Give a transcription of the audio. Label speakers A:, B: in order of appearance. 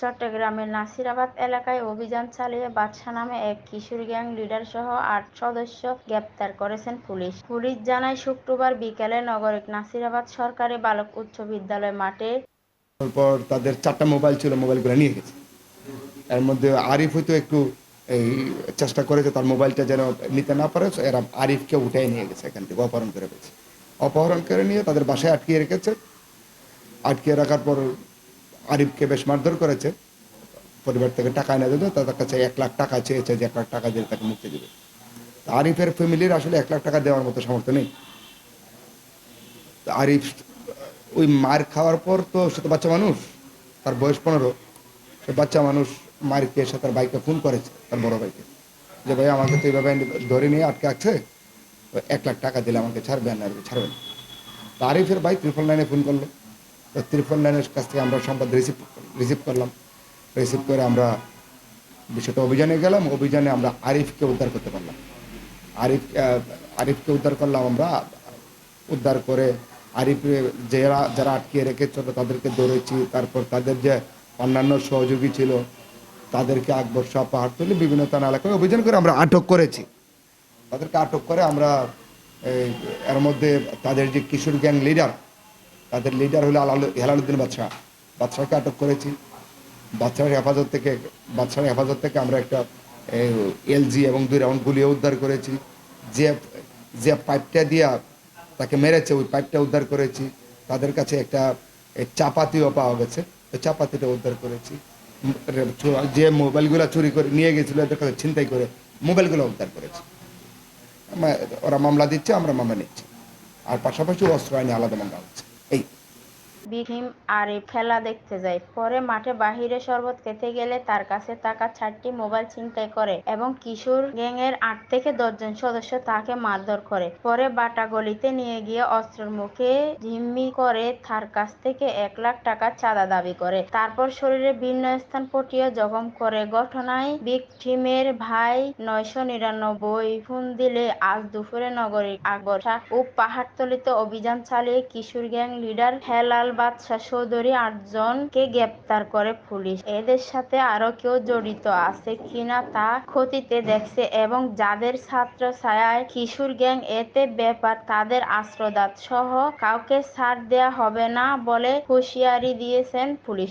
A: চট্টগ্রামের নাসিরাবাদ এলাকায় অভিযান চালিয়ে বাদশা নামে এক কিশোর গ্যাং লিডার সহ আট সদস্য গ্রেপ্তার করেছেন পুলিশ। পুলিশ জানায়, শুক্রবার বিকেলে নগরের নাসিরাবাদ সরকারি বালক উচ্চ বিদ্যালয় মাঠে
B: তাদের চারটা মোবাইল ছিল, মোবাইলগুলো নিয়ে গেছে। এর মধ্যে আরিফ হয়তো একটু এই চেষ্টা করেছে তার মোবাইলটা যেন নিতে না পারে এরা আরিফকে উঠে নিয়ে গেছে এখান থেকে, অপহরণ করে ফেলছে। অপহরণ করে নিয়ে তাদের বাসায় আটকিয়ে রেখেছে। আটকিয়ে রাখার পর আরিফকে বেশ মারধর করেছে। পরিবার থেকে টাকা এনে দেবে তাদের কাছে এক লাখ টাকা চেয়েছে যে এক লাখ টাকা দিয়ে তাকে মুক্তি দেবে। আরিফের ফ্যামিলির আসলে এক লাখ টাকা দেওয়ার মতো সামর্থ্য নেই। আরিফ, ওই মার খাওয়ার পর তো সে তো বাচ্চা মানুষ, তার বয়স পনেরো। সে বাচ্চা মানুষ মারকে এসে তার বাইকে ফোন করেছে, তার বড় ভাইকে। যে ভাই, আমাকে তো এইভাবে ধরে নিয়ে আটকে আছে এক লাখ টাকা দিলে আমাকে ছাড়বেন না ছাড়বেন তো আরিফের ভাই ত্রিপল নাইনে ফোন করল। ত্রিপল লাইনের কাছ থেকে আমরা সম্পদ রিসিভ রিসিভ করলাম। রিসিভ করে আমরা বিষয়টা অভিযানে গেলাম। অভিযানে আমরা আরিফকে উদ্ধার করতে পারলাম। আরিফ আরিফকে উদ্ধার করলাম আমরা। উদ্ধার করে আরিফ যারা যারা আটকিয়ে রেখেছিল, তাদেরকে ধরেছি। তারপর তাদের যে অন্যান্য সহযোগী ছিল, তাদেরকে আকবর শাহ পাহাড়তলি বিভিন্ন থানা এলাকায় অভিযান করে আমরা আটক করেছি। তাদেরকে আটক করে আমরা এর মধ্যে তাদের যে কিশোর গ্যাং লিডার তাদের লিডার হলো আলাল হেলালুদ্দিন বাদশাহ। বাদশাহকে আটক করেছি। বাচ্চার হেফাজত থেকে বাচ্চার হেফাজত থেকে আমরা একটা এলজি এবং দুই রাউন্ড গুলিও উদ্ধার করেছি। যে যে পাইপটা দিয়া তাকে মেরেছে, ওই পাইপটা উদ্ধার করেছি। তাদের কাছে একটা চাপাতিও পাওয়া গেছে। ওই চাপাতিটা উদ্ধার করেছি। যে মোবাইলগুলো চুরি করে নিয়ে গেছিল, এদের কাছে ছিনতাই করে মোবাইলগুলো উদ্ধার করেছি। ওরা মামলা দিচ্ছে, আমরা মামলা নিচ্ছি। আর পাশাপাশি অস্ত্র আইনে আলাদা মামলা হচ্ছে। এই
A: ভীম আরিফ খেলা দেখতে যায় পরে মাঠে বাহিরে শরবত খেতে গেলে তার কাছে থাকা চারটি মোবাইল ছিনতাই করে এবং কিশোর গ্যাংয়ের আট থেকে দশজন সদস্য তাকে মারধর করে। পরে বাটা গলিতে নিয়ে গিয়ে অস্ত্রের মুখে জিম্মি করে তার কাছ থেকে এক লাখ টাকা চাঁদা দাবি করে। তারপর শরীরে ভিন্ন স্থান পটিয়ে জখম করে ঘটনায় ভিকটিমের ভাই নয়শো নিরানব্বই ফোন দিলে আজ দুপুরে নগরীর আগরসা ও পাহাড়তলিতে অভিযান চালিয়ে কিশোর গ্যাং লিডার হেলাল বাদশাহ চৌধুরী আটজনকে গ্রেপ্তার করে পুলিশ। এদের সাথে আরও কেউ জড়িত আছে কিনা তা ক্ষতিতে দেখছে এবং যাদের ছাত্র ছায়ায় কিশোর গ্যাং এতে ব্যাপার তাদের আশ্রদাত সহ কাউকে ছাড় দেয়া হবে না বলে হুঁশিয়ারি দিয়েছেন পুলিশ।